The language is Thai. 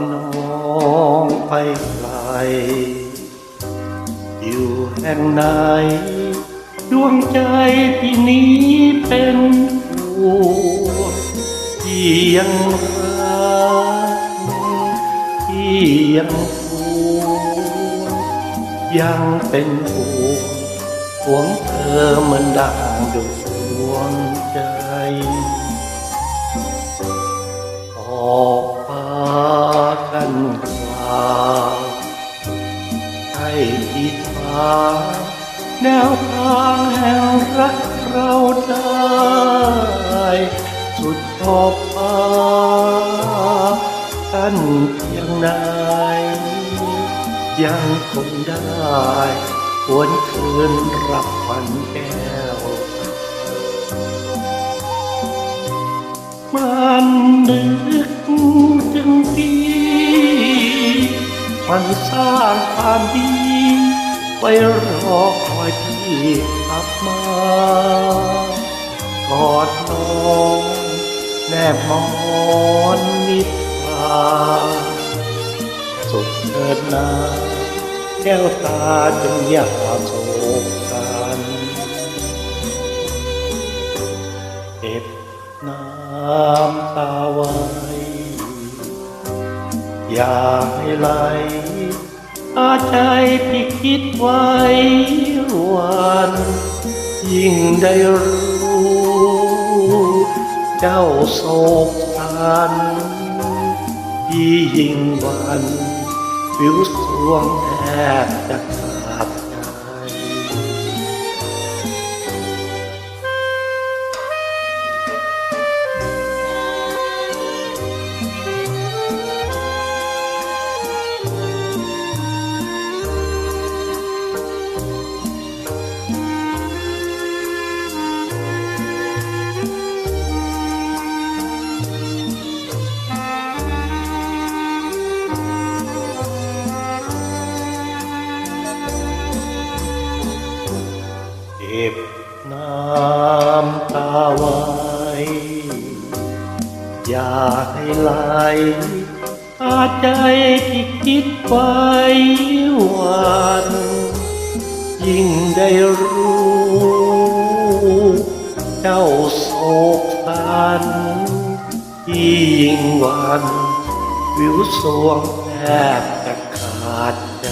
น้องไปไกล อยู่แห่งไหน ดวงใจที่นี้เป็นห่วงที่ยังรักที่ยังห่วยังเป็นห่วงห่วงเธอเหมือนดังดวงใจอ ให้ทิศฟ้าแนวทางแห่งรักเราได้สุดขอบฟ้ากันเพียงไหนยังคงได้หวนคืนรับวันแก้ว มันนึก นสร้างความดีไว้รอคอยพี่กลับมากอดน้องแนบมอนนิทราสุดเถิดนาแก้วตาจงอย่าโศกกันเก็บน้ำตาไว้ อย่าให้ไหลอาใจพี่คิดไว้วันยิ่งได้รู้ เจ้าโศกสันพี่ยิ่งวันผิวสวงแทบจะขา ก็บน้ำตาไว้ อย่าให้ไหลอาใจที่คิดไว้วัน ยิ่งได้รู้ เจ้าโศกสันที่ยิ่งวัน วิวสวงแทบจะขาดใจ